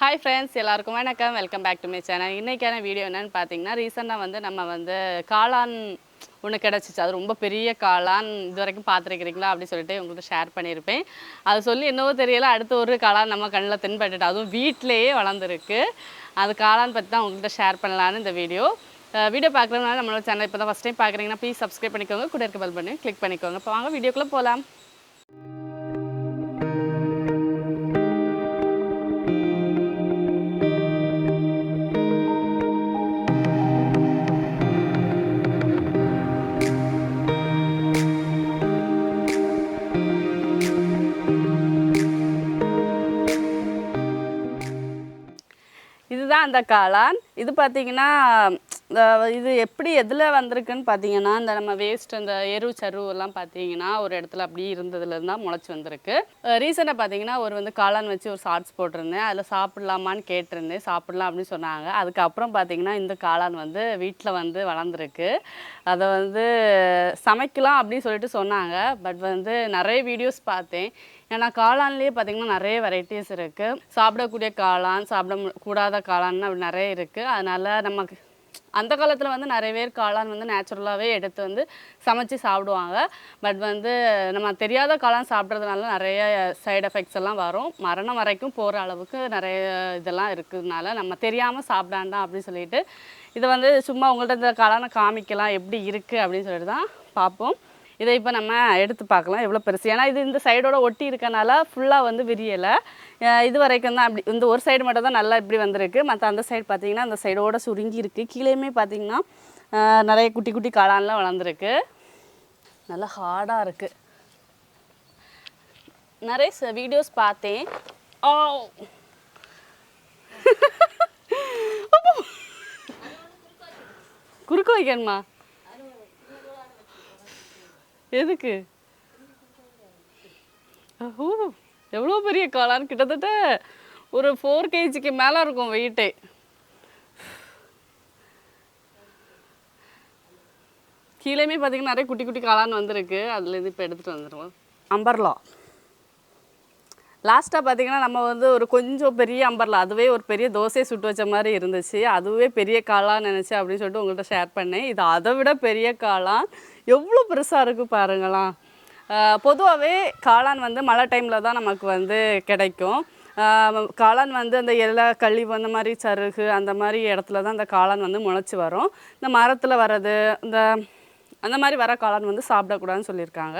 Hi friends எல்லாருக்கும் வணக்கம். Welcome back to my channel இன்றைக்கான வீடியோ என்னன்னு பார்த்தீங்கன்னா ரீசெண்டாக வந்து நம்ம வந்து காளான் ஒன்று கிடச்சிச்சு. அது ரொம்ப பெரிய காளான் இது வரைக்கும் பார்த்துருக்கிறீங்களா அப்படின்னு சொல்லிட்டு உங்கள்கிட்ட ஷேர் பண்ணியிருப்பேன். அது சொல்லி என்னவோ தெரியல அடுத்த ஒரு காளான் நம்ம கண்ணில் தென்பட்டுட்டு அதுவும் வீட்டிலேயே வளர்ந்துருக்கு. அது காளான் பற்றி தான் உங்கள்கிட்ட ஷேர் பண்ணலான்னு இந்த வீடியோ வீடியோ பார்க்குறதுனால நம்மளோட சேனல் இப்போ தான் ஃபஸ்ட் டைம் பார்க்குறீங்கன்னா ப்ளீஸ் சப்ஸ்கிரைப் பண்ணிக்கோங்க. கூட இருக்க பெல் பண்ணி கிளிக் பண்ணிக்கோங்க. இப்போ வாங்க வீடியோக்குள்ளே போகலாம் அந்த காளான். இது பார்த்தீங்கன்னா இந்த இது எப்படி எதில் வந்திருக்குன்னு பார்த்தீங்கன்னா இந்த நம்ம வேஸ்ட் அந்த எரு சருவெல்லாம் பார்த்தீங்கன்னா ஒரு இடத்துல அப்படியே இருந்ததுலேருந்து தான் முளைச்சி வந்திருக்கு. ரீசெண்டாக பார்த்தீங்கன்னா ஒரு வந்து காளான் வச்சு ஒரு ஷார்ட்ஸ் போட்டிருந்தேன். அதில் சாப்பிட்லாமான்னு கேட்டிருந்தேன். சாப்பிட்லாம் அப்படின்னு சொன்னாங்க. அதுக்கப்புறம் பார்த்தீங்கன்னா இந்த காளான் வந்து வீட்டில் வந்து வளர்ந்துருக்கு. அதை வந்து சமைக்கலாம் அப்படின்னு சொல்லிட்டு சொன்னாங்க. பட் வந்து நிறைய வீடியோஸ் பார்த்தேன். ஏன்னா காளான்லேயே பார்த்தீங்கன்னா நிறைய வெரைட்டிஸ் இருக்குது சாப்பிடக்கூடிய காளான் சாப்பிட கூடாத காளான் அப்படி நிறைய இருக்குது அதனால் நமக்கு அந்த காலத்தில் வந்து நிறைய பேர் காளான் வந்து நேச்சுரலாகவே எடுத்து வந்து சமைச்சு சாப்பிடுவாங்க. பட் வந்து நம்ம தெரியாத காளான் சாப்பிட்றதுனால நிறைய சைடு எஃபெக்ட்ஸ் எல்லாம் வரும். மரணம் வரைக்கும் போகிற அளவுக்கு நிறைய இதெல்லாம் இருக்கிறதுனால நம்ம தெரியாமல் சாப்பிடாண்டாம் அப்படின்னு சொல்லிட்டு இதை வந்து சும்மா உங்கள்கிட்ட இந்த காளானை காமிக்கலாம் எப்படி இருக்குது அப்படின்னு சொல்லிட்டு தான் பார்ப்போம். இதை இப்போ நம்ம எடுத்து பார்க்கலாம். எவ்வளோ பெருசு. ஏன்னா இது இந்த சைடோட ஒட்டி இருக்கனால ஃபுல்லாக வந்து விரியலை. இது வரைக்கும் தான் அப்படி இந்த ஒரு சைடு மட்டும் தான் நல்லா இப்படி வந்திருக்கு. மற்ற அந்த சைடு பார்த்தீங்கன்னா அந்த சைடோட சுருங்கி இருக்கு. கீழேயுமே பார்த்தீங்கன்னா நிறைய குட்டி குட்டி காளான்லாம் வளர்ந்துருக்கு. நல்லா ஹார்டாக இருக்குது நிறைய வீடியோஸ் பார்த்தேன். ஓ குறுக்க வைக்கணுமா? எதுக்கு? ஓ எவ்வளோ பெரிய காளான்? கிட்டத்தட்ட ஒரு ஃபோர் கேஜிக்கு மேலே இருக்கும் வெயிட்டே கீழேயுமே பார்த்தீங்கன்னா நிறைய குட்டி குட்டி காளான் வந்திருக்கு. அதுலேருந்து இப்போ எடுத்துகிட்டு வந்துடுவோம் அம்பர்லா லாஸ்ட்டாக பார்த்தீங்கன்னா நம்ம வந்து ஒரு கொஞ்சம் பெரிய அம்பர்லா அதுவே ஒரு பெரிய தோசையை சுட்டு வச்ச மாதிரி இருந்துச்சு. அதுவே பெரிய காளான் நினச்சி அப்படின்னு சொல்லிட்டு உங்கள்கிட்ட ஷேர் பண்ணேன். இது அதை விட பெரிய காளான். எவ்வளோ பெருசாக இருக்குது பாருங்களா பொதுவாகவே காளான் வந்து மழை டைமில் தான் நமக்கு வந்து கிடைக்கும். காளான் வந்து அந்த எல்லா கழிவு அந்த மாதிரி சருகு அந்த மாதிரி இடத்துல தான் அந்த காளான் வந்து முளைச்சி வரும். இந்த மரத்தில் வர்றது இந்த அந்த மாதிரி வர காளான் வந்து சாப்பிடக்கூடாதுன்னு சொல்லியிருக்காங்க.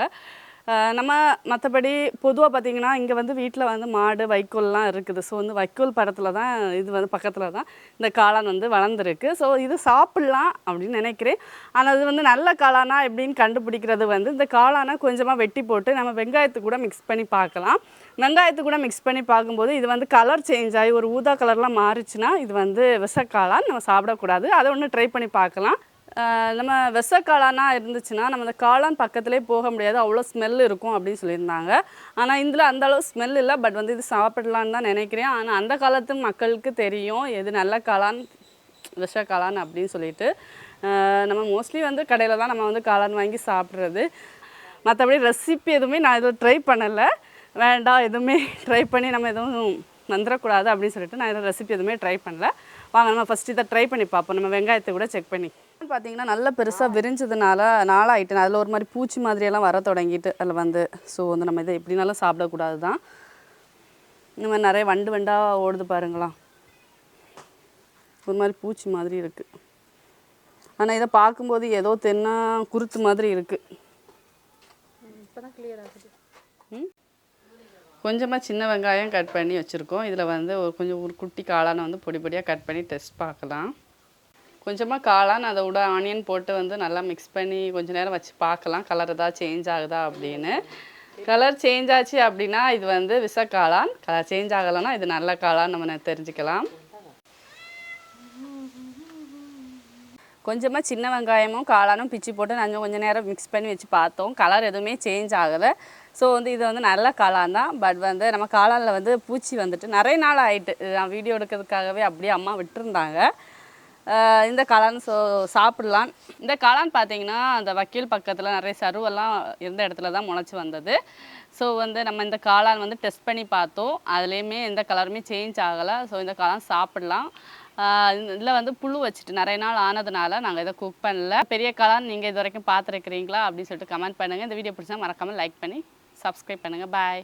நம்ம மற்றபடி பொதுவாக பார்த்திங்கன்னா இங்கே வந்து வீட்டில் வந்து மாடு வைக்கோல்லாம் இருக்குது. ஸோ வந்து வைக்கோல் படத்தில் தான் இது வந்து பக்கத்தில் தான் இந்த காளான் வந்து வளர்ந்துருக்கு. ஸோ இது சாப்பிட்லாம் அப்படின்னு நினைக்கிறேன். ஆனால் அது வந்து நல்ல காளானா எப்படின்னு கண்டுபிடிக்கிறது வந்து இந்த காளானை கொஞ்சமாக வெட்டி போட்டு நம்ம வெங்காயத்து கூட மிக்ஸ் பண்ணி பார்க்கலாம். வெங்காயத்து கூட மிக்ஸ் பண்ணி பார்க்கும்போது இது வந்து கலர் சேஞ்ச் ஆகி ஒரு ஊதா கலர்லாம் மாறிச்சுன்னா இது வந்து விசக்காளான் நம்ம சாப்பிடக்கூடாது. அதை ஒன்று ட்ரை பண்ணி பார்க்கலாம். நம்ம வெச விஷக்காளானா இருந்துச்சுன்னா நம்ம அந்த காளான் பக்கத்துலேயே போக முடியாது. அவ்வளோ ஸ்மெல் இருக்கும் அப்படின்னு சொல்லியிருந்தாங்க. ஆனால் இதில் அந்த அளவு ஸ்மெல் இல்லை. பட் வந்து இது சாப்பிடலான்னு தான் நினைக்கிறேன். ஆனால் அந்த காலத்து மக்களுக்கு தெரியும் எது நல்ல காளான் விஷ காளான் அப்படின்னு சொல்லிட்டு. நம்ம மோஸ்ட்லி வந்து கடையில் தான் நம்ம வந்து காளான் வாங்கி சாப்பிட்றது. மற்றபடி ரெசிபி எதுவுமே நான் இதில் ட்ரை பண்ணலை. வேண்டாம் எதுவுமே ட்ரை பண்ணி நம்ம எதுவும் வந்துடக்கூடாது அப்படின்னு சொல்லிட்டு நான் இதில் ரெசிபி எதுவுமே ட்ரை பண்ணல. வாங்க நம்ம ஃபஸ்ட்டு இதை ட்ரை பண்ணி பார்ப்போம். நம்ம வெங்காயத்தை கூட செக் பண்ணி. பார்த்தீங்கன்னா நல்ல பெருசாக விரிஞ்சதுனால நாளாயிட்டு அதில் ஒரு மாதிரி பூச்சி மாதிரியெல்லாம் வர தொடங்கிட்டு அதில் வந்து. ஸோ வந்து நம்ம இதை எப்படினாலும் சாப்பிடக்கூடாது தான் இந்த மாதிரி நிறைய வண்டு வண்டாக ஓடுது பாருங்களா. ஒரு மாதிரி பூச்சி மாதிரி இருக்குது ஆனால் இதை பார்க்கும்போது ஏதோ தென்னா குருத்து மாதிரி இருக்குது கொஞ்சமாக சின்ன வெங்காயம் கட் பண்ணி வச்சுருக்கோம். இதில் வந்து ஒரு கொஞ்சம் ஒரு குட்டி காளானை வந்து பொடி பொடியாக கட் பண்ணி டெஸ்ட் பார்க்கலாம். கொஞ்சமாக காளான் அதை விட ஆனியன் போட்டு வந்து நல்லா மிக்ஸ் பண்ணி கொஞ்ச நேரம் வச்சு பார்க்கலாம். கலர் ஏதாவது சேஞ்ச் ஆகுதா அப்படின்னு. கலர் சேஞ்ச் ஆச்சு அப்படின்னா இது வந்து விஷ காளான் கலர் சேஞ்ச் ஆகலைன்னா இது நல்ல காளான் நம்ம தெரிஞ்சுக்கலாம். கொஞ்சமாக சின்ன வெங்காயமும் காளானும் பிச்சு போட்டு நாங்கள் கொஞ்சம் நேரம் மிக்ஸ் பண்ணி வச்சு பார்த்தோம். கலர் எதுவுமே சேஞ்ச் ஆகலை. ஸோ வந்து இது வந்து நல்ல காளான் தான். பட் வந்து நம்ம காளானில் வந்து பூச்சி வந்துட்டு நிறைய நாள் ஆயிட்டு நான் வீடியோ எடுக்கிறதுக்காகவே அப்படியே அம்மா விட்டுருந்தாங்க. இந்த காளான் ஸோ சாப்பிடலாம். இந்த காளான் பார்த்தீங்கன்னா அந்த வக்கீல் பக்கத்தில் நிறைய சருவெல்லாம் இருந்த இடத்துல தான் முளைச்சி வந்தது. ஸோ வந்து நம்ம இந்த காளான் வந்து டெஸ்ட் பண்ணி பார்த்தோம். அதுலேயுமே எந்த கலருமே சேஞ்ச் ஆகலை. ஸோ இந்த காளான் சாப்பிடலாம். இதில் வந்து புழு வச்சுட்டு நிறைய நாள் ஆனதுனால நாங்கள் இதை குக் பண்ணல. பெரிய காளான் நீங்கள் இது வரைக்கும் பார்த்துருக்கிறீங்களா அப்படின்னு சொல்லிட்டு கமெண்ட் பண்ணுங்கள் இந்த வீடியோ பிடிச்சா மறக்காமல் லைக் பண்ணி சப்ஸ்கிரைப் பண்ணுங்கள் பாய்